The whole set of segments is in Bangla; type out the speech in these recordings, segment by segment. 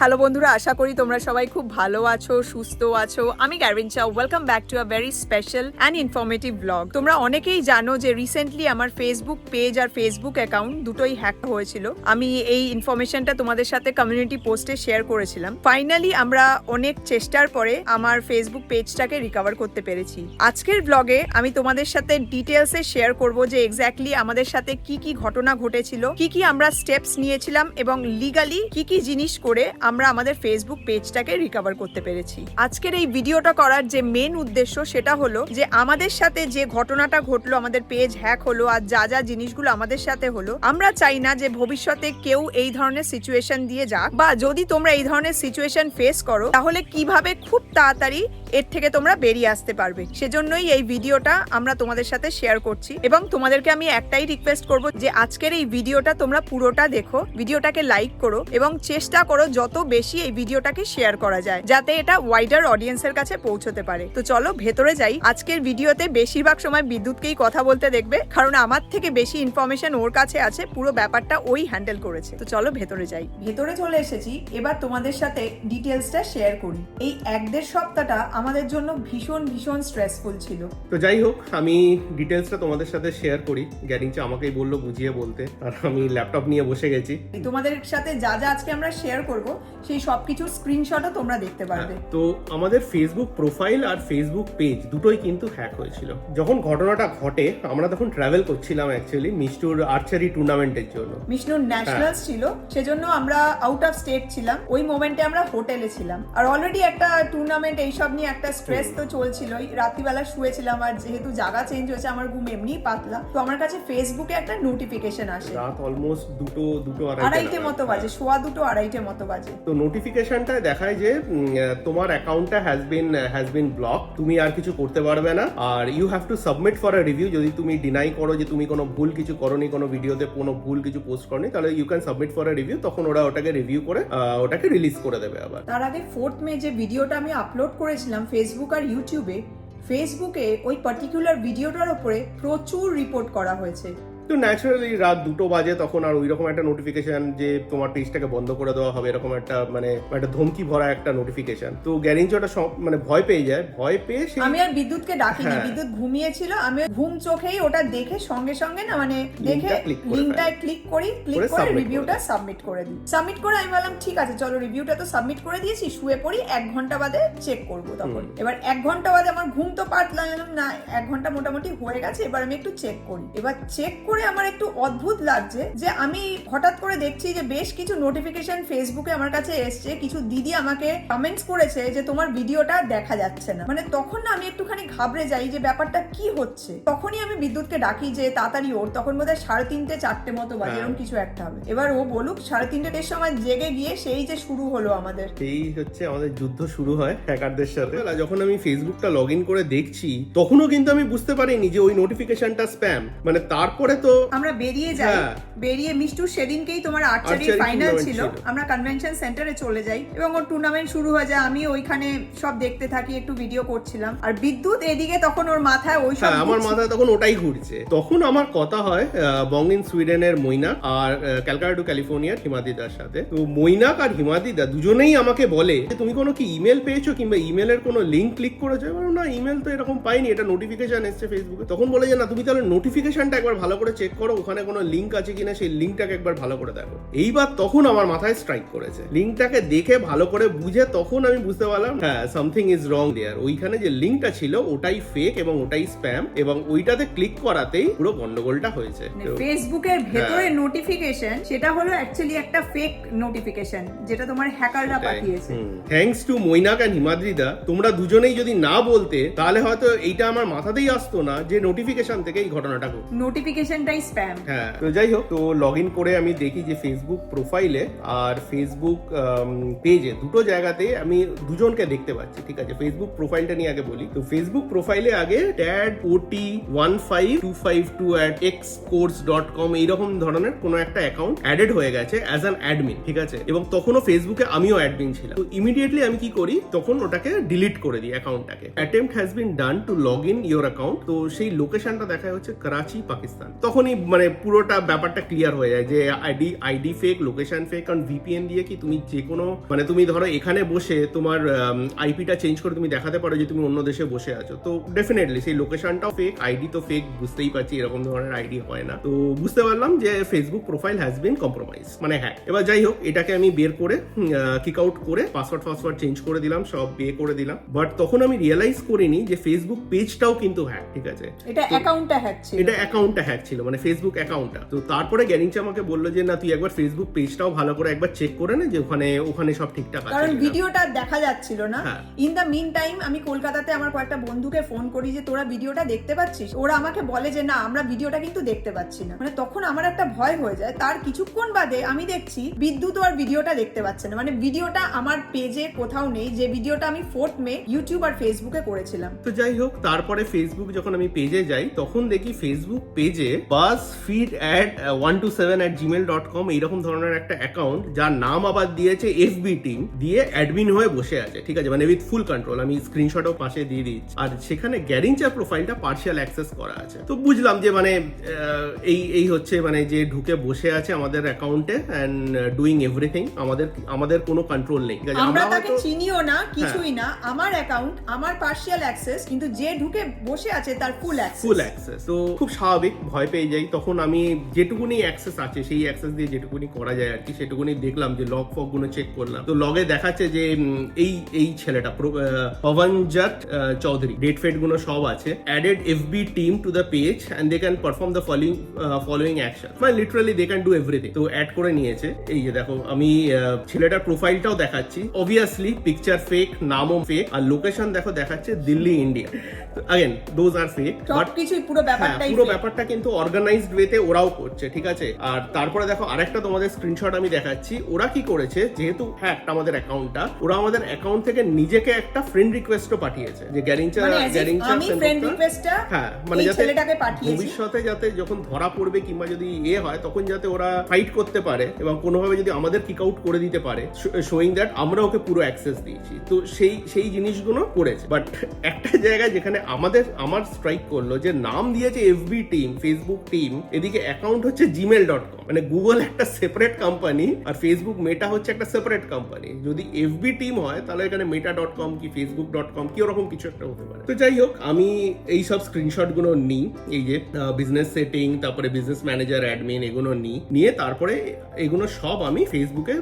হ্যালো বন্ধুরা, আশা করি তোমরা সবাই খুব ভালো আছো, সুস্থ আছো। আমি গ্যারিন চাও welcome back to a very special and informative blog তোমরা অনেকেই জানো যে রিসেন্টলি আমার ফেসবুক পেজ আর ফেসবুক অ্যাকাউন্ট দুটোই হ্যাক হয়েছিল। আমি এই ইনফরমেশনটা তোমাদের সাথে কমিউনিটি পোস্টে শেয়ার করেছিলাম। ফাইনালি আমরা অনেক চেষ্টার পরে আমার ফেসবুক পেজটাকে রিকভার করতে পেরেছি। আজকের ব্লগে আমি তোমাদের সাথে ডিটেলসে শেয়ার করব যে এক্স্যাক্টলি আমাদের সাথে কি কি ঘটনা ঘটেছিল, কি কি আমরা স্টেপস নিয়েছিলাম এবং লিগালি কি কি জিনিস করে আমরা আমাদের ফেসবুক পেজটাকে রিকভার করতে পেরেছি। আজকের এই ভিডিওটা করার যে মেন উদ্দেশ্য সেটা হলো যে আমাদের সাথে যে ঘটনাটা ঘটলো, আমাদের পেজ হ্যাক হলো আর যা যা জিনিসগুলো আমাদের সাথে হলো, আমরা চাই না যে ভবিষ্যতে কেউ এই ধরনের সিচুয়েশন দিয়ে যাক। বা যদি তোমরা এই ধরনের সিচুয়েশন ফেস করো, তাহলে কীভাবে খুব তাড়াতাড়ি এর থেকে তোমরা বেরিয়ে আসতে পারবে? সেজন্যই এই ভিডিওটা আমরা তোমাদের সাথে শেয়ার করছি এবং তোমাদেরকে আমি একটাই রিকোয়েস্ট করব যে আজকের এই ভিডিওটা তোমরা পুরোটা দেখো ভিডিওটাকে লাইক করো এবং চেষ্টা করো যত বেশি এই ভিডিওটাকে শেয়ার করা যায় যাতে এটা ওয়াইডার অডিয়েন্সের কাছে পৌঁছতে পারে। তো চলো ভেতরে যাই। আজকের ভিডিওতে বেশিরভাগ সময় বিদ্যুৎকেই কথা বলতে দেখবে কারণ আমার থেকে বেশি ইনফরমেশন ওর কাছে আছে পুরো ব্যাপারটা ওই হ্যান্ডেল করেছে। তো চলো ভেতরে যাই। ভেতরে চলে এসেছি এবার তোমাদের সাথে ডিটেলসটা শেয়ার করি। এই এক দেড় সপ্তাহটা আমাদের জন্য ভীষণ ভীষণ স্ট্রেসফুল ছিল। তো যাই হোক আমি ডিটেলসটা তোমাদের সাথে শেয়ার করি। গ্যারিঞ্চা আমাকেই বলল বুঝিয়ে বলতে আর আমি ল্যাপটপ নিয়ে বসে গেছি। তোমাদের সাথে যা যা আজকে আমরা শেয়ার করব সেই সবকিছুর স্ক্রিনশটও তোমরা দেখতে পারবে। হ্যাঁ, তো আমাদের ফেসবুক প্রোফাইল আর ফেসবুক পেজ দুটোই কিন্তু হ্যাক হয়েছিল। যখন ঘটনাটা ঘটে আমরা তখন ট্রাভেল করছিলাম অ্যাকচুয়ালি মিষ্টুর আর্চারি টুর্নামেন্টের জন্য। বিষ্ণুর ন্যাশনালস ছিল সেজন্য আমরা আউট অফ স্টেট ছিলাম। ওই মোমেন্টে আমরা হোটেলে ছিলাম। আর অলরেডি একটা টুর্নামেন্ট এইসব নিয়ে একটা স্ট্রেস তো চলছিলই। রাত্রিবেলা শুয়েছিলাম আর যেহেতু জায়গা চেঞ্জ হয়েছে আমার ঘুম এমনিই পাতলা। তো আমার কাছে ফেসবুকে একটা নোটিফিকেশন আসে। রাত অলমোস্ট দুটো দুটো আড়াইটে আড়াইটে মতো বাজে সোয়া দুটো আড়াইটে মতো বাজে। তো নোটিফিকেশনটায় দেখায় যে তোমার অ্যাকাউন্টটা has been has been block তুমি আর কিছু করতে পারবে না। আর you have to submit for a review যদি তুমি ডিনাই করো যে তুমি কোনো ভুল কিছু করনি, কোনো ভিডিওতে কোনো ভুল কিছু পোস্ট করনি, তাহলে you can submit for a review তখন ওরা ওটাকে রিভিউ করে ওটাকে রিলিজ করে দেবে আবার। তার আগে ফোর্থ মে যে ভিডিওটা আমি আপলোড করেছিলাম ফেসবুক আর ইউটিউবে ফেসবুকে ওই পার্টিকুলার ভিডিওটার উপরে প্রচুর রিপোর্ট করা হয়েছে। তো ন্যাচারালি রাত দুটো বাজে তখন আর ওইরকম একটা নোটিফিকেশন যে তোমার পেজটাকে বন্ধ করে দেওয়া হবে এরকম একটা মানে একটা ধমকি ভরা একটা নোটিফিকেশন তো গ্যারিঞ্চটা মানে ভয় পেয়ে যায়। ভয় পেয়ে সে আমি আর বিদ্যুৎকে ডাকিনি। হ্যাঁ। বিদ্যুৎ ঘুমিয়েছিল। আমি ঘুম চোখেই ওটা দেখে সঙ্গে সঙ্গে না মানে দেখে লিঙ্কটায় ক্লিক করি ক্লিক করে রিভিউটা সাবমিট করে দিই। সাবমিট করে আমি বললাম ঠিক আছে চলো রিভিউটা তো সাবমিট করে দিয়েছি শুয়ে পড়ি এক ঘণ্টা বাদে চেক করব তখন। এবার এক ঘণ্টা বাদে আমার ঘুম তো পাটলাম না এক ঘণ্টা মোটামুটি হয়ে গেছে এবার আমি একটু চেক করি। এবার চেক করে আমার একটু অদ্ভুত লাগছে যে আমি হঠাৎ করে দেখছি যে বেশ কিছু নোটিফিকেশন ফেসবুকে আমার কাছে এসছে। কিছু দিদি আমাকে কমেন্টস করেছে যে তোমার ভিডিওটা দেখা যাচ্ছে না। মানে তখন না আমি একটুখানি ঘাবড়ে যাই যে ব্যাপারটা কি হচ্ছে। তখনই আমি বিদ্যুৎকে ডাকি যে তাড়াতাড়ি ওর। তখন বোধহয় সাড়ে তিনটে চারটে মতো বাজে হ্যাঁ। এরকম কিছু একটা হবে। এবার ও বলুক সাড়ে তিনটের সময় জেগে গিয়ে সেই যে শুরু হলো আমাদের। এই হচ্ছে আমাদের যুদ্ধ শুরু হয় হ্যাকারদের সাথে। যখন আমি ফেসবুকটা লগ ইন করে দেখছি তখনও কিন্তু আমি বুঝতে পারিনি যে ওই নোটিফিকেশনটা স্প্যাম মানে তারপরে তো আমরা বেরিয়ে যাই। হ্যাঁ। বেরিয়ে মিষ্টু সেদিনকেই তোমার আর্চারি ফাইনাল ছিল। আমরা কনভেনশন সেন্টারে চলে যাই এবং ওর টুর্নামেন্ট শুরু হয়ে যায়। আমি ওইখানে সব দেখতে থাকি একটু ভিডিও করছিলাম। আর বিদ্যুৎ এদিকে তখন ওর মাথায় ওই সব হ্যাঁ আমার মাথায় তখন ওটাই ঘুরছে। তখন আমার কথা হয় বঙ্গিন সুইডেনের মৈনাক আর ক্যালকাটা টু ক্যালিফোর্নিয়ার হিমাদিদার সাথে। তো মৈনাক আর হিমাদিদা দুজনেই আমাকে বলে যে তুমি কোনো কি ইমেল পেয়েছ কিংবা ইমেলের কোনো লিঙ্ক ক্লিক করেছ? না ইমেল তো এরকম পাইনি। এটা নোটিফিকেশন এসছে ফেসবুকে তখন বলে যে না তুমি তাহলে নোটিফিকেশনটা একবার ভালো করে চেক করো ওখানে কোনো লিঙ্ক আছে কিনা সেই লিঙ্কটাকে একবার ভালো করে দেখো। এইবার তখন আমার মাথায় স্ট্রাইক করেছে। লিঙ্কটাকে দেখে ভালো করে বুঝে তখন আমি বুঝতে পারলাম হ্যাঁ সামথিং ইজ রং দেয়ার ওইখানে যে লিঙ্কটা ছিল ওটাই ফেক এবং ওটাই স্প্যাম এবং ওইটাতে ক্লিক করাতেই পুরো গন্ডগোলটা হয়েছে। মানে ফেসবুকের ভেতরে হ্যাঁ। নোটিফিকেশন সেটা হলো অ্যাকচুয়ালি একটা ফেক নোটিফিকেশন যেটা তোমার হ্যাকাররা পাঠিয়েছে। থ্যাঙ্কস টু মৈনাক অ্যান্ড হিমাদ্রিদা তোমরা দুজনেই যদি না বলতে তাহলে হয়তো এইটা আমার মাথাতেই আসতো না যে নোটিফিকেশন থেকে এই ঘটনাটা ঘটছে নোটিফিকেশনটাই স্প্যাম হ্যাঁ। তো যাই হোক তো লগ ইন করে আমি দেখি যে ফেসবুক প্রোফাইলে আর ফেসবুক পেজে দুটো জায়গাতে আমি দুজনকে দেখতে পাচ্ছি ঠিক আছে? ফেসবুক প্রোফাইলটা নিয়ে আগে বলি। তো ফেসবুক প্রোফাইলে আগে ট্যাড ওটি one five two five two at x course dot com এইরকম ধরনের কোনো একটা অ্যাকাউন্ট অ্যাডেড হয়ে গেছে অ্যাজ অ্যান অ্যাডমিন ঠিক আছে? এবং তখনও ফেসবুকে আমিও অ্যাডমিন ছিলাম। তো ইমিডিয়েটলি আমি কি করি তখন ওটাকে ডিলিট করে দিই অ্যাকাউন্টটাকে attempt has been done to log in your account তো সেই লোকেশনটা দেখা হচ্ছে করাচি পাকিস্তান তখনই মানে পুরোটা ব্যাপারটা ক্লিয়ার হয়ে যায় যে ID ID fake location fake কারণ ভিপিএন দিয়ে কি তুমি যে কোনো মানে তুমি ধরো এখানে বসে তোমার আইপিটা চেঞ্জ করে তুমি দেখাতে পারো যে তুমি অন্য দেশে বসে আছো। তো ডেফিনেটলি সেই লোকেশনটাও ফেক আইডি তো ফেক বুঝতেই পারছি এরকম ধরনের আইডি হয় না। তো বুঝতে পারলাম যে Facebook profile has been compromise মানে হ্যাঁ এবার যাই হোক এটাকে আমি বের করে কিক আউট করে পাসওয়ার্ড ফাসওয়ার্ড চেঞ্জ করে দিলাম সব বে করে দিলাম। বাট তখন আমি রিয়েলাইজ করিনি যে ফেসবুক পেজটাও কিন্তু হ্যাক ঠিক আছে? এটা অ্যাকাউন্টটা হ্যাক ছিল। এটা অ্যাকাউন্টটা হ্যাক ছিল। মানে ফেসবুক অ্যাকাউন্টটা তো তারপরে গ্যারিংচা আমাকে বলল যে না তুই একবার ফেসবুক পেজটাও ভালো করে একবার চেক করে নে যে ওখানে ওখানে সব ঠিকঠাক আছে কারণ ভিডিওটা দেখা যাচ্ছিল না। ইন দ্য মিন টাইম আমি কলকাতাতে আমার কয়েকটা বন্ধুকে ফোন করি যে তোরা ভিডিওটা দেখতে পাচ্ছিস? ওরা আমাকে বলে যে না আমরা ভিডিওটা কিন্তু দেখতে পাচ্ছি না। মানে তখন আমার একটা ভয় হয়ে যায়। তার কিছুক্ষণ বাদে আমি দেখছি বিদ্যুৎ আর ভিডিওটা দেখতে পাচ্ছে না। মানে ভিডিওটা আমার পেজে কোথাও নেই যে ভিডিওটা আমি ফোর্থ মে ইউটিউব আর ফেসবুকে করেছিলাম। তো যাই হোক তারপরে ফেসবুক যখন আমি পেজে যাই তখন দেখি ফেসবুক পেজে বাস feed at one two seven at Gmail dot com এইরকম ধরনের একটা অ্যাকাউন্ট যার নাম আবার দিয়েছে এফবি টিম দিয়ে অ্যাডমিন হয়ে বসে আছে ঠিক আছে? মানে উইথ ফুল কন্ট্রোল আমি স্ক্রিনশটও পাশে দিয়ে দিচ্ছি। আর সেখানে গ্যারিঞ্চার প্রোফাইলটা পার্শিয়াল অ্যাক্সেস করা আছে। তো বুঝলাম যে মানে এই এই হচ্ছে মানে যে ঢুকে বসে আছে আমাদের অ্যাকাউন্টে অ্যান্ড ডুইং এভরিথিং আমাদের আমাদের কোনো কন্ট্রোল নেই। ঠিক আছে আমরা আমরা তাকে চিনিও না কিছুই না আমার অ্যাকাউন্ট আমার পার্শিয়াল অ্যাক্সেস কিন্তু যে ঢুকে বসে আছে তার ফুল অ্যাক্সেস ফুল অ্যাক্সেস তো খুব স্বাভাবিক ভয় পেয়ে যাই তখন আমি যেটুকুনি অ্যাক্সেস আছে সেই অ্যাক্সেস দিয়ে যেটুকুনি করা যায় আর কি সেটুকুনি দেখলাম যে লগ ফগগুলো চেক করলাম। তো লগে দেখাচ্ছে যে এই এই ছেলেটা পবনজাত চৌধুরী ডেট ফেটগুলো সব আছে added F B team to the page and they can perform the following following action মানে literally they can do everything তো অ্যাড করে নিয়েছে এই যে দেখো আমি ছেলেটার প্রোফাইলটাও দেখাচ্ছি। অবভিয়াসলি পিকচার ফেক নামও ফেক আর লোকেশন দেখো দেখাচ্ছে Delhi India again those are fake but কিছুই পুরো হ্যাঁ ব্যাপারটাই পুরো ব্যাপারটা কিন্তু অর্গানাইজড ওয়েতে ওরাও করছে ঠিক আছে? আর তারপরে দেখো আরেকটা তোমাদের স্ক্রিনশট আমি দেখাচ্ছি। ওরা কি করেছে যেহেতু হ্যাক আমাদের অ্যাকাউন্টটা ওরা আমাদের অ্যাকাউন্ট থেকে নিজেকে একটা ফ্রেন্ড রিকোয়েস্টও পাঠিয়েছে যে গ্যারিঞ্চা মানে রিকোয়েস্টটা হ্যাঁ মানে যাতে ভবিষ্যতে যাতে যখন ধরা পড়বে কিংবা যদি এ হয় তখন যাতে ওরা ফাইট করতে পারে এবং কোনোভাবে যদি আমাদের কিক আউট করে দিতে পারে শোয়িং দ্যাট আমরা ওকে পুরো অ্যাক্সেস দিয়েছি। তো সেই সেই জিনিসগুলো করেছে। বাট একটা জায়গায় যেখানে আমাদের আমার স্ট্রাইক করল যে নাম দিয়েছে এফবি টিম ফেসবুক টিম এদিকে অ্যাকাউন্ট হচ্ছে জিমেল ডট কম মানে গুগল একটা সেপারেট কোম্পানি আর ফেসবুক মেটা হচ্ছে একটা সেপারেট কোম্পানি যদি এফবি টিম হয় তাহলে এখানে মেটা ডট কম কি ফেসবুক ডট কম কি ওরকম কিছু একটা হতে পারে। তো যাই হোক আমি এই সব স্ক্রিনশটগুলো নিই এই যে বিজনেস সেটিং তারপরে বিজনেস ম্যানেজার অ্যাডমিন এগুলো নিই। নিয়ে তারপরে এগুলো সব আমি ফেসবুকে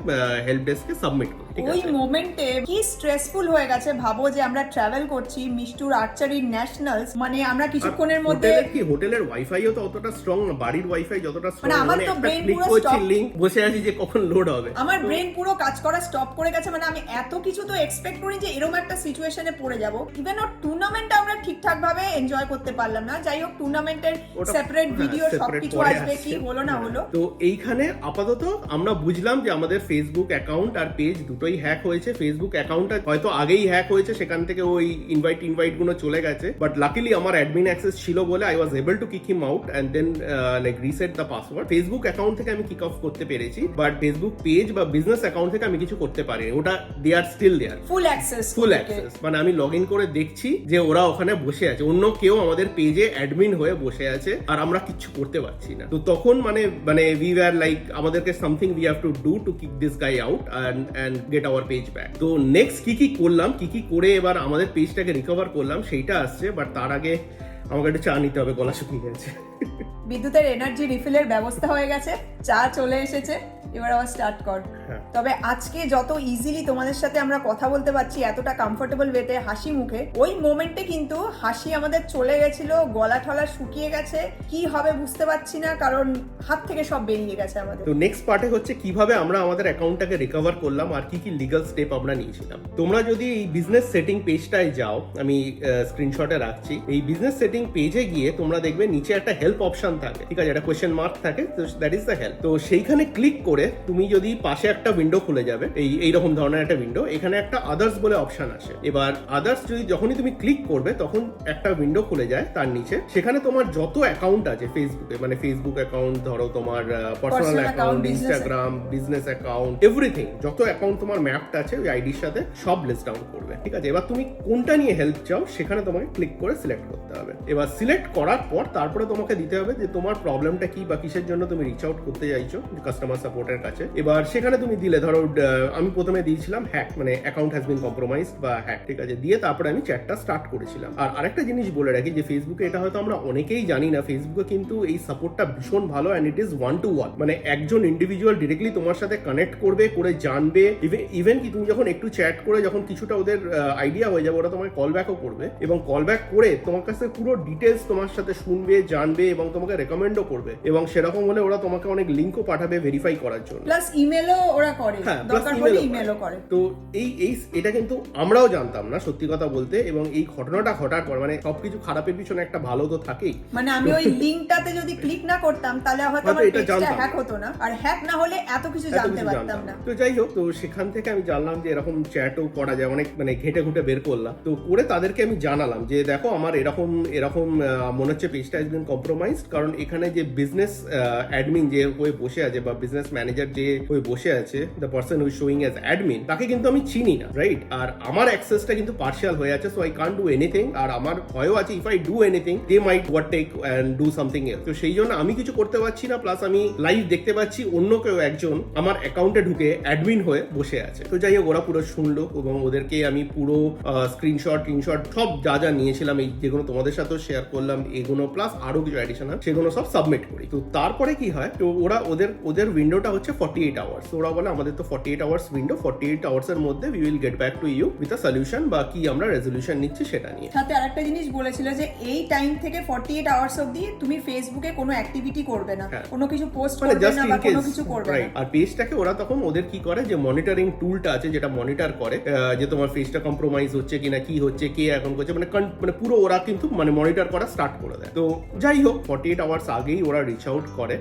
হেল্প ডেস্কে সাবমিট করি ঠিক ওই মোমেন্টে কি স্ট্রেসফুল হয়ে গেছে ভাবো যে আমরা ট্রাভেল করছি মিষ্টুর আর্চারি ন্যাশনালস মানে আমরা কিছুক্ষণের মধ্যে কি হোটেলের ওয়াইফাইও তো অতটা স্ট্রং না বাড়ির ওয়াইফাই যতটা স্ট্রং মানে আমার মানে তো ক্লিক পুরো stop। লিংক বসে আছি যে কখন লোড হবে। আমার ব্রেন পুরো কাজ করা স্টপ করে গেছে মানে আমি এত কিছু তো এক্সপেক্ট করি যে এরকম একটা সিচুয়েশনে পড়ে যাব। ইভেন ওর টুর্নামেন্টটা আমরা ঠিকঠাক ভাবে এনজয় করতে পারলাম না। যাই হোক টুর্নামেন্টের সেপারেট ভিডিও সবকিছু আসবে কি হলো না হলো। তো এইখানে আপাতত আমরা বুঝলাম যে আমাদের ফেসবুক অ্যাকাউন্ট আর পেজ দুটোই হ্যাক হয়েছে। ফেসবুক অ্যাকাউন্টটা হয়তো আগেই হ্যাক হয়েছে সেখান থেকে ওই ইনভাইট ইনভাইটগুলো চলে গেছে। বাট লাকিলি আমার অ্যাডমিন অ্যাক্সেস ছিল বলে I was able to kick him out and then like reset the password Facebook account থেকে আমি কিক অফ করতে পেরেছি বাট ফেসবুক পেজ বা বিজনেস অ্যাকাউন্ট থেকে আমি কিছু করতে পারিনি। ওটা they are still their full access full access মানে আমি লগ ইন করে দেখছি যে ওরা ওখানে বসে আছে। অন্য কেউ আমাদের পেজে অ্যাডমিন হয়ে বসে আছে আর আমরা কিচ্ছু করতে পারছি না। তো তখন মানে মানে উই ওয়ার লাইক আমাদেরকে something we have to do to kick this guy out and and get our page back তো নেক্সট কি কি করলাম কি কি করে এবার আমাদের পেজটাকে রিকভার করলাম সেইটা আসছে বাট তার আগে আমাকে একটু চা নিতে হবে গলা শুকিয়ে গেছে। বিদ্যুতের এনার্জি রিফিলের ব্যবস্থা হয়ে গেছে চা চলে এসেছে এবার আবার স্টার্ট কর। হ্যাঁ। তবে আজকে যত ইজিলি তোমাদের সাথে আমরা কথা বলতে পারছি এতটা কমফোর্টেবল ওয়েতে হাসি মুখে ওই মোমেন্টে কিন্তু হাসি আমাদের চলে গেছিল গলা ঠলা শুকিয়ে গেছে কি হবে বুঝতে পারছি না কারণ হাত থেকে সব বেরিয়ে গেছে আমাদের। তো নেক্সট পার্টে হচ্ছে কীভাবে আমরা আমাদের অ্যাকাউন্টটাকে রিকভার করলাম আর কি কি লিগাল স্টেপ আমরা নিয়েছিলাম। তোমরা যদি এই বিজনেস সেটিং পেজটায় যাও আমি স্ক্রিনশটে রাখছি এই বিজনেস সেটিং পেজে গিয়ে তোমরা দেখবে নিচে একটা হেল্প অপশন থাকে ঠিক আছে? একটা কোয়েশ্চেন মার্ক থাকে তো দ্যাট ইজ দ্য হেল্প তো সেইখানে ক্লিক করে তুমি যদি পাশে একটা উইন্ডো খুলে যাবে এই এইরকম ধরনের একটা উইন্ডো এখানে একটা আদার্স বলে অপশন আসে। এবার আদার্স যদি যখনই তুমি ক্লিক করবে তখন একটা উইন্ডো খুলে যায় তার নিচে। সেখানে তোমার যত অ্যাকাউন্ট আছে ফেসবুকে মানে ফেসবুক অ্যাকাউন্ট ধরো তোমার personal account Instagram business account everything যত অ্যাকাউন্ট তোমার ম্যাপড আছে ওই আইডির সাথে সব লিস্ট ডাউন করবে ঠিক আছে? এবার তুমি কোনটা নিয়ে হেল্প চাও সেখানে তোমাকে ক্লিক করে সিলেক্ট করতে হবে। এবার সিলেক্ট করার পর তারপরে তোমাকে দিতে হবে যে তোমার প্রবলেমটা কি বা কিসের জন্য তুমি রিচ আউট করতে চাইছো কাস্টমার সাপোর্টের কাছে। এবার সেখানে তুমি দিলে, ধরো আমি প্রথমে দিয়েছিলাম হ্যাক মানে অ্যাকাউন্ট হ্যাজ বিন কম্প্রোমাইজ বা হ্যাক ঠিক আছে? দিয়ে তারপরে আমি চ্যাটটা স্টার্ট করেছিলাম। আর আরেকটা জিনিস বলে রাখি যে ফেসবুকে এটা হয়তো আমরা অনেকেই জানি না ফেসবুকে কিন্তু এই সাপোর্টটা ভীষণ ভালো and it is one to one মানে একজন ইন্ডিভিজুয়াল ডিরেক্টলি তোমার সাথে কানেক্ট করবে, করে জানবে। ইভেন কি তুমি যখন একটু চ্যাট করে যখন কিছুটা ওদের আইডিয়া হয়ে যাবে, ওরা তোমাকে কল ব্যাকও করবে। এবং কল ব্যাক করে তোমার কাছে পুরো ডিটেলস তোমার সাথে শুনবে জানবে এবং তোমাকে রেকমেন্ডও করবে। এবং সেরকম হলে ওরা তোমাকে অনেক লিঙ্কও পাঠাবে ভেরিফাই করার জন্য। প্লাস ইমেলও ওরা করে। হ্যাঁ, দরকার করে। ইমেলও করে। তো এই এই এটা কিন্তু আমরাও জানতাম না সত্যি কথা বলতে। এবং এই ঘটনাটা ঘটার পর মানে সবকিছু খারাপের পিছনে একটা ভালো তো থাকেই। মানে আমি ওই লিংকটাতে যদি ক্লিক না করতাম তাহলে হয়তো আমার পেজটা হ্যাক হতো না। আর হ্যাক না হলে এত কিছু জানতে পারতাম না। না। তো যাই হোক তো সেখান থেকে আমি জানলাম যে এরকম চ্যাটও করা যায় অনেক মানে ঘেটে ঘুটে বের করলাম। তো করে তাদেরকে আমি জানালাম যে দেখো আমার এরকম এরকম আহ, মনে হচ্ছে পেজটা একদিন কম্প্রোমাইজ কারণ এখানে যে বিজনেস অ্যাডমিন যে হয়ে বসে আছে বা বিজনেস ম্যানেজার যে হয়ে বসে আছে the person who showing as admin তাকে কিন্তু আমি চিনি না রাইট আর আমার অ্যাক্সেসটা কিন্তু পার্শিয়াল হয়ে আছে so I can do anything আর আমার ভয়ও আছে if I do anything they might what take and do something else তো সেই জন্য আমি কিছু করতে পারছি না প্লাস আমি লাইভ দেখতে পাচ্ছি অন্য কেউ একজন আমার অ্যাকাউন্টে ঢুকে অ্যাডমিন হয়ে বসে আছে। তো যাই হোক ওরা পুরো শুনলো এবং ওদেরকে আমি পুরো স্ক্রিনশট টিনশট সব যা যা নিয়েছিলাম এই যেগুলো তোমাদের সাথেও শেয়ার করলাম এগুলো প্লাস আরও কিছু অ্যাডিশনাল সেগুলো সব সাবমিট করি। তো তারপরে কি হয় তো ওরা ওদের ওদের উইন্ডোটা হচ্ছে ফর্টি এইট আওয়ার্স ওরা বলে আমাদের তো forty eight hours window forty eight hours এর মধ্যে we will get back to you with a solution বা কি আমরা রেজলিউশন নিচ্ছি সেটা নিয়ে। সাথে আরেকটা জিনিস বলেছিল যে এই টাইম থেকে ফর্টি এইট আওয়ার্স অব্দি তুমি ফেসবুকে কোনো অ্যাক্টিভিটি করবে না। হ্যাঁ। কোনো কিছু পোস্ট মানে করবে না বা কোনো কিছু করবে না। আর পেজটাকে ওরা তখন ওদের কি করে যে মনিটরিং টুলটা আছে যেটা মনিটর করে যে তোমার ফেসটা কম্প্রোমাইজ হচ্ছে কিনা কি হচ্ছে কে এখন করছে মানে মানে পুরো ওরা কিন্তু মানে মনিটর করা স্টার্ট করে দেয়। তো যাই হোক ফর্টি এইট আওয়ার্স আগেই ওরা রিচ আউট করে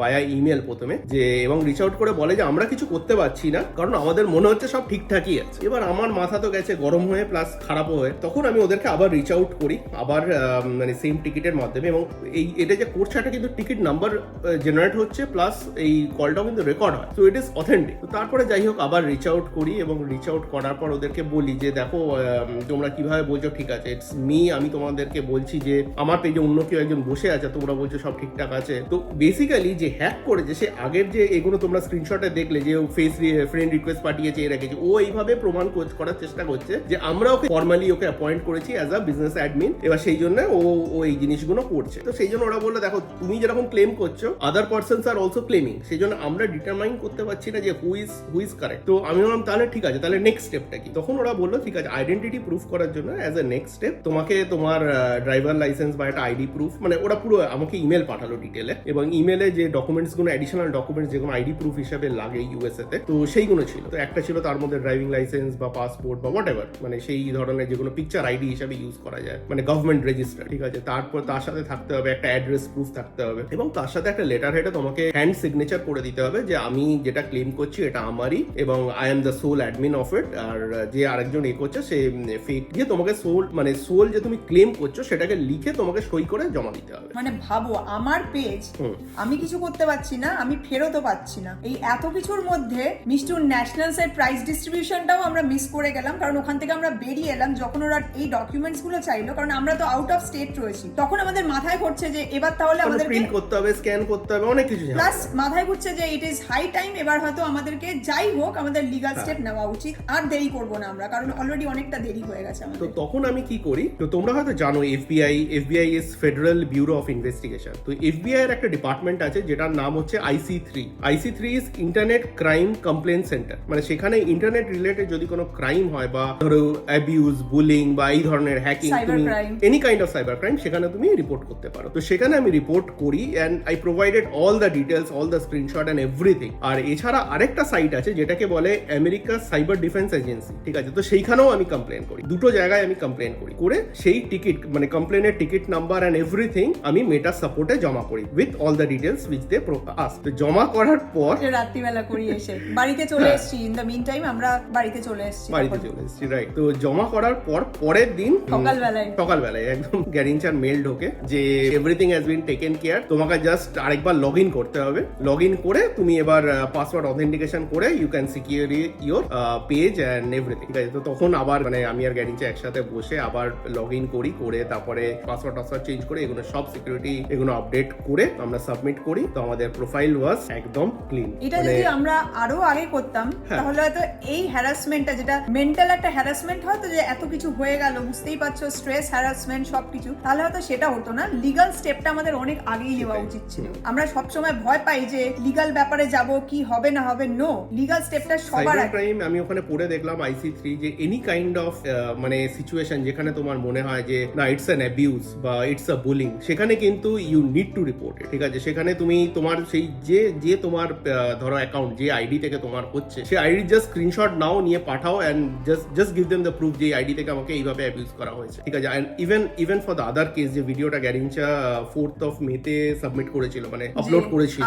ভায়া ইমেল প্রথমে, যে, এবং রিচ আউট করে বলে যে, আমরা কিছু করতে পারছি না, কারণ আমাদের মনে হচ্ছে সব ঠিকঠাকই আছে। এবার আমার মাথা তো গেছে গরম হয়ে প্লাস খারাপও হয়ে, তখন আমি ওদেরকে আবার রিচ আউট করি, আবার মানে সেম টিকিটের মাধ্যমে, এবং এই, এটা যে করছে একটা কিন্তু টিকিট নাম্বার জেনারেট হচ্ছে প্লাস এই কলটাও কিন্তু রেকর্ড হয়। তো ইট ইস অথেন্টিক তো তারপরে যাই হোক, আবার রিচ আউট করি, এবং রিচ আউট করার পর ওদেরকে বলি যে, দেখো তোমরা কীভাবে বলছো, ঠিক আছে ইটস মি আমি তোমাদেরকে বলছি। যে, আমার পেজে অন্য কেউ একজন বসে আছে, তোমরা বলছো সব ঠিকঠাক আছে। তো বেসিক্যালি যে হ্যাক করেছে, সে আগের যে এগুলো তোমরা স্ক্রিনশটে দেখলে, যে ও ফেস ফ্রেন্ড রিকোয়েস্ট পাঠিয়েছে এ রেখেছে ও এইভাবে প্রমাণ কর- করার চেষ্টা করছে যে আমরা ওকে ফর্মালি ওকে অ্যাপয়েন্ট করেছি অ্যাজ আ বিজনেস অ্যাডমিন এবার সেই জন্য ও ও এই জিনিসগুলো করছে। তো সেই জন্য ওরা বলল, দেখো, তুমি যেরকম ক্লেম করছ আদার পার্সনস আর অলসো ক্লেমিং সেই জন্য আমরা ডিটারমাইন করতে পারছি না যে হু ইজ হু কারেক্ট তো আমি বললাম, তাহলে ঠিক আছে, তাহলে নেক্সট স্টেপটা কি? তখন ওরা বলল, ঠিক আছে আইডেন্টিটি প্রুফ করার জন্য অ্যাজ এ নেক্সট স্টেপ তোমাকে তোমার ড্রাইভার লাইসেন্স বা একটা আইডি প্রুফ মানে ওরা পুরো আমাকে ইমেল পাঠালো ডিটেলে এবং ইমেলে যে ডকুমেন্টসগুলো অ্যাডিশনাল ডকুমেন্টস যেগুলো আইডি প্রুফ হিসাবে লাগে ইউএসএ তে, তো সেইগুলো ছিল। তো একটা ছিল তার মধ্যে ড্রাইভিং লাইসেন্স বা পাসপোর্ট বা হোয়াট এভার মানে সেই ধরনের যেগুলো পিকচার আইডি হিসাবে ইউজ করা যায় মানে গভর্নমেন্ট রেজিস্টার ঠিক আছে? তারপর তার সাথে থাকতে হবে, একটা অ্যাড্রেস প্রুফ থাকতে হবে এবং তার সাথে একটা লেটার হেডে তোমাকে হ্যান্ড সিগনেচার করে দিতে হবে যে আমি যেটা ক্লেম করছি এটা আমারই এবং I am the sole admin of it আর যে আরেকজন এ করছে সে ফেক দিয়ে তোমাকে সোল মানে সোল যে তুমি ক্লেম করছ সেটাকে লিখে তোমাকে সই করে জমা দিতে হবে। মানে ভাবো আমার পেজ আমি কিছু করতে পারছি না আমি ফেরতও পাচ্ছি না। এই এত কিছুর মধ্যে মিস্টুর ন্যাশনালস এর প্রাইস ডিস্ট্রিবিউশনটাও আমরা মিস করে গেলাম কারণ ওখান থেকে আমরা বেরিয়ে এলাম যখন ওরা এই ডকুমেন্টসগুলো চাইলো কারণ আমরা তো আউট অফ স্টেট রয়েছি। তখন আমাদের মাথায় ঘুরছে যে এবার তাহলে আমাদের প্রিন্ট করতে হবে স্ক্যান করতে হবে অনেক কিছু প্লাস মাথায় ঘুরছে যে ইট ইজ হাই টাইম এবার হয়তো আমাদেরকে যাই হোক আমাদের লিগাল হ্যাঁ। স্টেপ নেওয়া উচিত। আর দেরি করব না আমরা কারণ অলরেডি অনেকটা দেরি হয়ে গেছে আমাদের। তো তখন আমি কি করি? তো তোমরা হয়তো জানো FBI FBI is federal bureau of investigation তো এফবিআই এর একটা ডিপার্টমেন্ট আছে যেটার নাম হচ্ছে IC three IC three is internet crime complain centre মানে সেখানে ইন্টারনেট রিলেটেড যদি কোনো ক্রাইম হয় বা ধরো অ্যাবিউজ বুলিং বা এই ধরনের হ্যাকিং তুমি. Any kind of cyber crime সেখানে তুমি রিপোর্ট করতে পারো। তো সেখানে আমি রিপোর্ট করি and I provided all the details all the screenshot and everything আর এছাড়া আরেকটা সাইট আছে যেটাকে বলে আমেরিকা সাইবার ডিফেন্স এজেন্সি ঠিক আছে? তো সেইখানেও আমি কমপ্লেন করি। দুটো জায়গায় আমি কমপ্লেন করি। করে সেই টিকিট মানে কমপ্লেনের টিকিট নাম্বার অ্যান্ড এভরিথিং আমি মেটার সাপোর্টে জমা করি with all the details which they ask তো জমা করার পর রাত্রিবেলা করি এসে। বাড়িতে চলে এসেছি ইন দ্য মিন টাইম আমরা বাড়িতে চলে এসেছি বাড়িতে চলে এসেছি রাইট তো জমা করার পর পরের দিন সকালবেলায় সকালবেলায় একদম গ্যারিনচার মেল ঢোকে যে everything has been taken care তোমাকে জাস্ট আরেকবার লগ ইন করতে হবে। লগ ইন করে তুমি এবার পাসওয়ার্ড অথেন্টিকেশন করে you can secure your page and everything ঠিক আছে? তো তখন আবার মানে আমি আর গ্যারিনচা একসাথে বসে আবার লগ ইন করি করে তারপরে পাসওয়ার্ড টাসওয়ার্ড চেঞ্জ করে এগুলো সব সিকিউরিটি এগুলো আপডেট করে আমরা সাবমিট করি। তো আমাদের প্রোফাইল ওয়াজ একদম ক্লিন এটা যদি আমরা আরও আগে করতাম হ্যাঁ। তাহলে হয়তো এই হ্যারাসমেন্টটা যেটা মেন্টাল একটা হ্যারাসমেন্ট হয়তো যে এত কিছু হয়ে গেল বুঝতেই পারছ স্ট্রেস হ্যারাসমেন্ট সবকিছু তাহলে হয়তো সেটা হতো না। লিগাল স্টেপটা আমাদের অনেক আগেই নেওয়া উচিত ছিল। আমরা সবসময় ভয় পাই যে লিগাল ব্যাপারে যাব কি হবে না হবে? নো লিগাল স্টেপটা সবার ক্রাইম আমি ওখানে পড়ে দেখলাম আইসি থ্রি যে এনি কাইন্ড অফ মানে সিচুয়েশন যেখানে তোমার মনে হয় যে না ইটস অ্যান অ্যাবিউজ বা ইটস আ বুলিং সেখানে কিন্তু ইউ নিড টু রিপোর্ট ঠিক আছে? সেখানে তুমি তোমার সেই যে যে তোমার ধরো অ্যাকাউন্ট যে আইডি থেকে তোমার হচ্ছে সেই আইডি জাস্ট স্ক্রিনশট নাও নিয়ে পাঠাও and just just give them the proof যে আইডি থেকে আমাকে এইভাবে অ্যাবিউজ করা হয়েছে ঠিক আছে? And even even for the other case যে ভিডিওটা গ্যারিনচা ফোর্থ অফ মেতে সাবমিট করেছিল মানে আপলোড করেছিল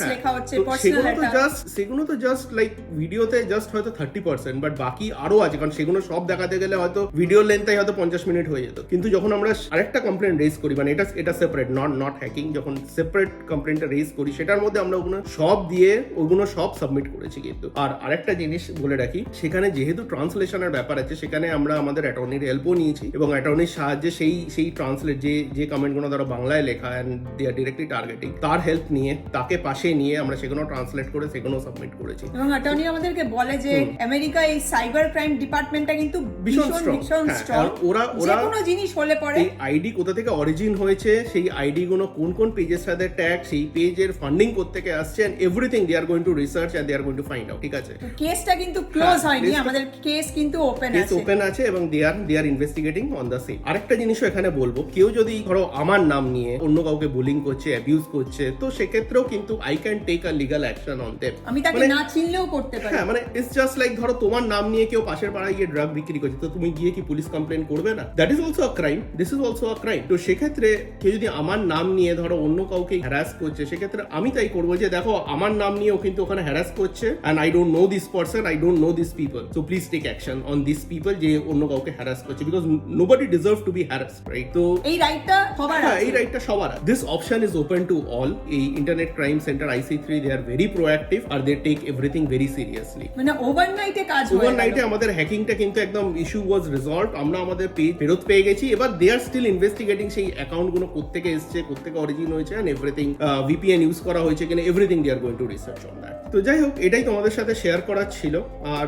হ্যাঁ, তো সেগুলো তো জাস্ট সেগুলো তো জাস্ট লাইক ভিডিওতে জাস্ট হয়তো থার্টি পার্সেন্ট বাট বাকি আরও আছে কারণ সেগুলো সব দেখাতে গেলে হয়তো ভিডিও লেন্থটাই হয়তো পঞ্চাশ মিনিট হয়ে যেত। কিন্তু যখন আমরা আরেকটা কমপ্লেন রেজ করি মানে এটা এটা সেপারেট নট নট হ্যাকিং যখন সেপারেট কমপ্লেনটা রেজ করি সেটার মধ্যে আমরা ওগুলো সব দিয়ে ওগুলো সব সাবমিট করেছি কিন্তু। আর আরেকটা জিনিস বলে রাখি সেখানে যেহেতু ট্রান্সলেশনের ব্যাপার আছে সেখানে আমরা আমাদের অ্যাটর্নির হেল্পও নিয়েছি এবং অ্যাটর্নির সাহায্যে সেই সেই ট্রান্সলেট যে যে কমেন্টগুলো ধরো বাংলায় লেখা and they are directly targeting তার হেল্প নিয়ে তাকে পাশে নিয়ে আমরা সেগুলো ট্রান্সলেট করে সেগুলো সাবমিট করেছি। এবং অ্যাটর্নি আমাদেরকে বলে যে আমেরিকা এই সাইবার ক্রাইম ডিপার্টমেন্টটা কিন্তু ভীষণ ভীষণ হ্যাঁ, স্ট্রং আর ওরা- ওরা- জিনিস হলে পরে। এই আইডি কোথা থেকে অরিজিন হয়েছে সেই আইডি গুলো কোন কোন পেজের সাথে ট্যাগ সেই পেজের ফান্ডিং কোথা থেকে আসছে and everything they are going to research and they are going to find out ঠিক আছে? কেসটা কিন্তু ক্লোজ হ্যাঁ, হয়নি আমাদের কেস কিন্তু ওপেন আছে। কেস ওপেন আছে এবং they are they are investigating on the same আরেকটা জিনিসও এখানে বলব কেউ যদি ধরো আমার নাম নিয়ে অন্য কাউকে বুলিং করছে অ্যাবিউজ করছে তো সেক্ষেত্রেও কিন্তু I can take a legal action on them আমি তাকে মানে- না চিনলেও করতে পারি। হ্যাঁ মানে ইটস জাস্ট লাইক ধরো তোমার নাম নিয়ে কেউ পাশের পাড়ায় গিয়ে ড্রাগ বিক্রি করছে তো তুমি গিয়ে কি পুলিশ কমপ্লেন করবে না? That is also a crime this is also a crime তো সেক্ষেত্রে কেউ যদি আমার নাম নিয়ে ধরো অন্য কাউকে হ্যারাস করছে সেক্ষেত্রে আমি তাই করব যে দেখো আমার নাম নিয়েও কিন্তু ওখানে হ্যারাস করছে and I don't know this person I don't know this people so please take action on this people যে অন্য কাউকে হ্যারাস করছে because nobody deserve to be harass right তো এই রাইটটা সবার হ্যাঁ এই রাইটটা সবার this option is open to all এই internet crime centre IC three they are very proactive R they take everything very seriously মানে ওভারনাইটে কাজ ওভারনাইটে। আমাদের হ্যাকিংটা কিন্তু একদম ইস্যু ওয়াজ রিজলভ আমরা আমাদের পেজ ফেরত পেয়ে গেছি। এবার দে আর স্টিল ইনভেস্টিগেটিং সেই অ্যাকাউন্টগুলো কোথেকে এসছে কোথেকে অরিজিন হয়েছে এভরিথিং ভিপিএন ইউজ করা হয়েছে কিনা everything they are going to research on that তো যাই হোক, এটাই তোমাদের সাথে শেয়ার করার ছিল। আর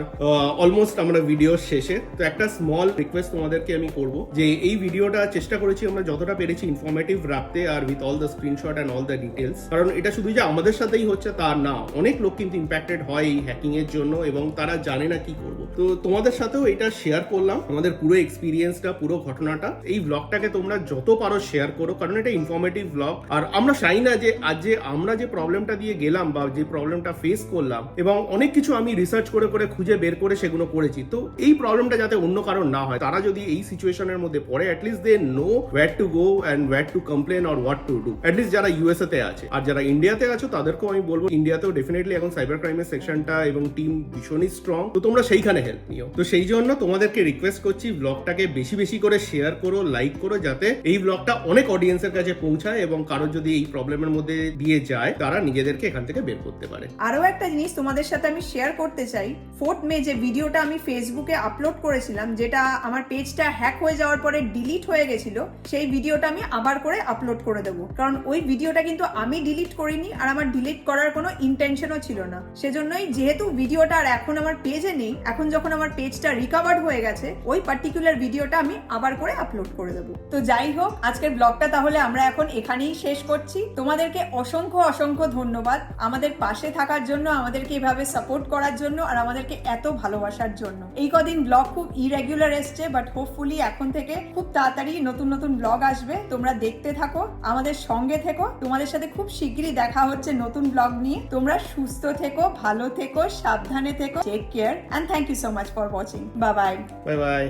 অলমোস্ট আমরা ভিডিও শেষে। তো একটা স্মল রিকোয়েস্ট তোমাদেরকে আমি করব যে এই ভিডিওটা চেষ্টা করেছি আমরা যতটা পেরেছি ইনফরমেটিভ রাখতে আর with all the screenshot and all the details কারণ এটা শুধু যে আমাদের সাথেই হচ্ছে তা না, অনেক লোক কিন্তু ইম্প্যাক্টেড হয় এই হ্যাকিং এর জন্য এবং তারা জানে না কি করব। তো তোমাদের সাথেও এটা শেয়ার করলাম, আমাদের পুরো এক্সপিরিয়েন্সটা পুরো ঘটনাটা। এই ব্লগটাকে তোমরা যত পারো শেয়ার করো, কারণ এটা ইনফরমেটিভ ব্লগ আর আমরা চাই না যে আজ যে আমরা যে প্রবলেমটা দিয়ে গেলাম বা যে প্রবলেমটা ফেস করলাম এবং অনেক কিছু আমি রিসার্চ করে করে খুঁজে বের করে সেগুলো করেছি। তো এই প্রবলেমটা যাতে অন্য কারণ না হয়, তারা যদি এই সিচুয়েশনের মধ্যে পড়ে at least they know where to go and where to complain or what to do at least যারা ইউএসএ তে আছে, আর যারা ইন্ডিয়াতে আছো, তাদেরকেও আমি বলব ইন্ডিয়াতেও ডেফিনেটলি এখন সাইবার ক্রাইমের সেকশনটা এবং টিম ভীষণই স্ট্রং তো তোমরা সেইখানে হেল্প নিও। তো সেই জন্য তোমাদেরকে রিকোয়েস্ট করছি ব্লগটাকে বেশি বেশি করে শেয়ার করো লাইক করো, যাতে এই ব্লগটা অনেক অডিয়েন্সের কাছে পৌঁছায় এবং কারোর যদি এই প্রবলেমের মধ্যে দিয়ে যায়, তারা নিজেদেরকে এখান থেকে বের করতে পারে। আরও একটা জিনিস তোমাদের সাথে আমি শেয়ার করতে চাই। ফোর্থ মে যে ভিডিওটা আমি ফেসবুকে আপলোড করেছিলাম, যেটা আমার পেজটা হ্যাক হয়ে যাওয়ার পরে ডিলিট হয়ে গেছিল, সেই ভিডিওটা আমি আবার করে আপলোড করে দেবো। কারণ ওই ভিডিওটা কিন্তু আমি ডিলিট করিনি আর আমার ডিলিট করার কোনো ইন্টেনশনও ছিল না। সেজন্যই যেহেতু ভিডিওটা আর এখন আমার পেজে নেই, এখন যখন আমার পেজটা রিকভার্ড হয়ে গেছে, ওই পার্টিকুলার ভিডিওটা আমি আবার করে আপলোড করে দেবো। তো যাই হোক, আজকের ব্লগটা তাহলে আমরা এখন এখানেই শেষ করছি। তোমাদেরকে অসংখ্য অসংখ্য ধন্যবাদ। আমাদের পাশে থাকার জন্য, আমাদেরকে এভাবে সাপোর্ট করার জন্য আর আমাদেরকে এত ভালোবাসার জন্য। এই কদিন ব্লগ খুব ইরেগুলার এসছে বাট হোপফুলি এখন থেকে খুব তাড়াতাড়ি নতুন নতুন ব্লগ আসবে। তোমরা দেখতে থাকো, আমাদের সঙ্গে থেকো। তোমাদের সাথে খুব শিগগিরই দেখা হচ্ছে নতুন ব্লগ নিয়ে। তোমরা সুস্থ থেকো, ভালো থেকো, সাবধানে থেকো take care and thank you so much for watching bye bye bye bye